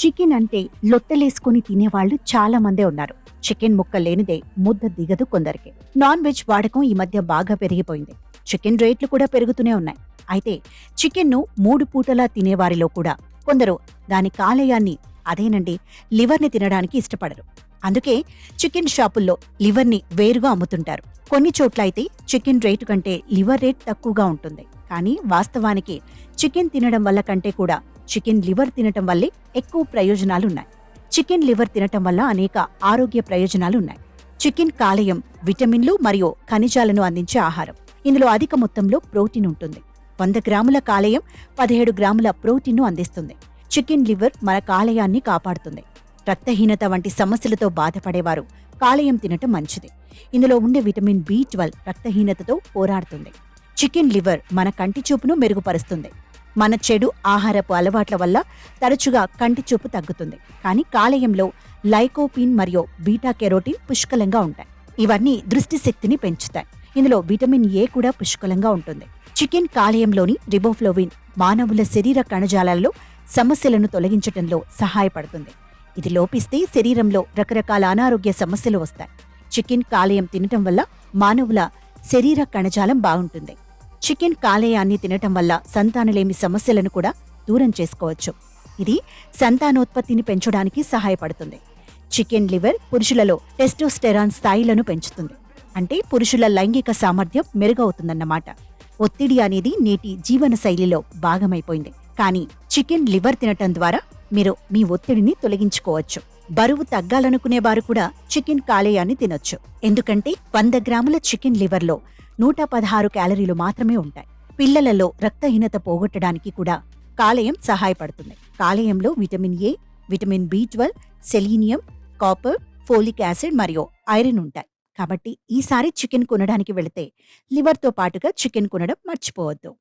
Chicken అంటే లొట్టలేసుకుని తినేవాళ్ళు చాలా మందే ఉన్నారు. చికెన్ ముక్క లేనిదే ముద్ద దిగదు కొందరికి. నాన్ వెజ్ వాడకం ఈ మధ్య బాగా పెరిగిపోయింది. చికెన్ రేట్లు కూడా పెరుగుతూనే ఉన్నాయి. అయితే చికెన్ను మూడు పూటలా తినేవారిలో కూడా కొందరు దాని కాలేయాన్ని అదేనండి లివర్ని తినడానికి ఇష్టపడరు. అందుకే చికెన్ షాపుల్లో లివర్ని వేరుగా అమ్ముతుంటారు. కొన్ని చోట్ల అయితే చికెన్ రేటు కంటే లివర్ రేట్ తక్కువగా ఉంటుంది. కానీ వాస్తవానికి చికెన్ తినడం వల్ల కంటే కూడా చికెన్ లివర్ తినటం వల్లే ఎక్కువ ప్రయోజనాలున్నాయి. చికెన్ లివర్ తినటం వల్ల అనేక ఆరోగ్య ప్రయోజనాలు ఉన్నాయి చికెన్ కాలేయం విటమిన్లు మరియు ఖనిజాలను అందించే ఆహారం. ఇందులో అధిక మొత్తంలో ప్రోటీన్ ఉంటుంది. వంద గ్రాముల కాలేయం పదిహేడు గ్రాముల ప్రోటీన్ను అందిస్తుంది. చికెన్ లివర్ మన కాలేయాన్ని కాపాడుతుంది. రక్తహీనత వంటి సమస్యలతో బాధపడేవారు కాలేయం తినటం మంచిది. ఇందులో ఉండే విటమిన్ బి ట్వెల్వ్ రక్తహీనతతో పోరాడుతుంది. చికెన్ లివర్ మన కంటి చూపును మెరుగుపరుస్తుంది. మన చెడు ఆహారపు అలవాట్ల వల్ల తరచుగా కంటి చూపు తగ్గుతుంది. కానీ కాలేయంలో లైకోపిన్ మరియు బీటా కెరోటిన్ పుష్కలంగా ఉంటాయి. ఇవన్నీ దృష్టి శక్తిని పెంచుతాయి. ఇందులో విటమిన్ ఏ కూడా పుష్కలంగా ఉంటుంది. చికెన్ కాలేయంలోని రిబోఫ్లోవిన్ మానవుల శరీర కణజాలాల్లో సమస్యలను తొలగించడంలో సహాయపడుతుంది. ఇది లోపిస్తే శరీరంలో రకరకాల అనారోగ్య సమస్యలు వస్తాయి. చికెన్ కాలేయం తినటం వల్ల మానవుల శరీర కణజాలం బాగుంటుంది. చికెన్ కాలేయాన్ని తినటం వల్ల సంతానలేమి సమస్యలను కూడా దూరం చేసుకోవచ్చు. ఇది సంతానోత్పత్తిని పెంచడానికి సహాయపడుతుంది. చికెన్ లివర్ పురుషులలో టెస్టోస్టెరాన్ స్థాయిలను పెంచుతుంది. అంటే పురుషుల లైంగిక సామర్థ్యం మెరుగవుతుందన్నమాట. ఒత్తిడి అనేది నేటి జీవన శైలిలో భాగమైపోయింది. కానీ చికెన్ లివర్ తినటం ద్వారా మీరు మీ ఒత్తిడిని తొలగించుకోవచ్చు. బరువు తగ్గాలనుకునే వారు కూడా చికెన్ కాలేయాన్ని తినొచ్చు. ఎందుకంటే వంద గ్రాముల చికెన్ లివర్లో నూట పదహారు క్యాలరీలు మాత్రమే ఉంటాయి. పిల్లలలో రక్తహీనత పోగొట్టడానికి కూడా కాలేయం సహాయపడుతుంది. కాలేయంలో vitamin A vitamin B twelve selenium copper folic acid మరియు ఐరన్ ఉంటాయి. కాబట్టి ఈసారి చికెన్ కొనడానికి వెళితే లివర్తో పాటుగా చికెన్ కొనడం మర్చిపోవద్దు.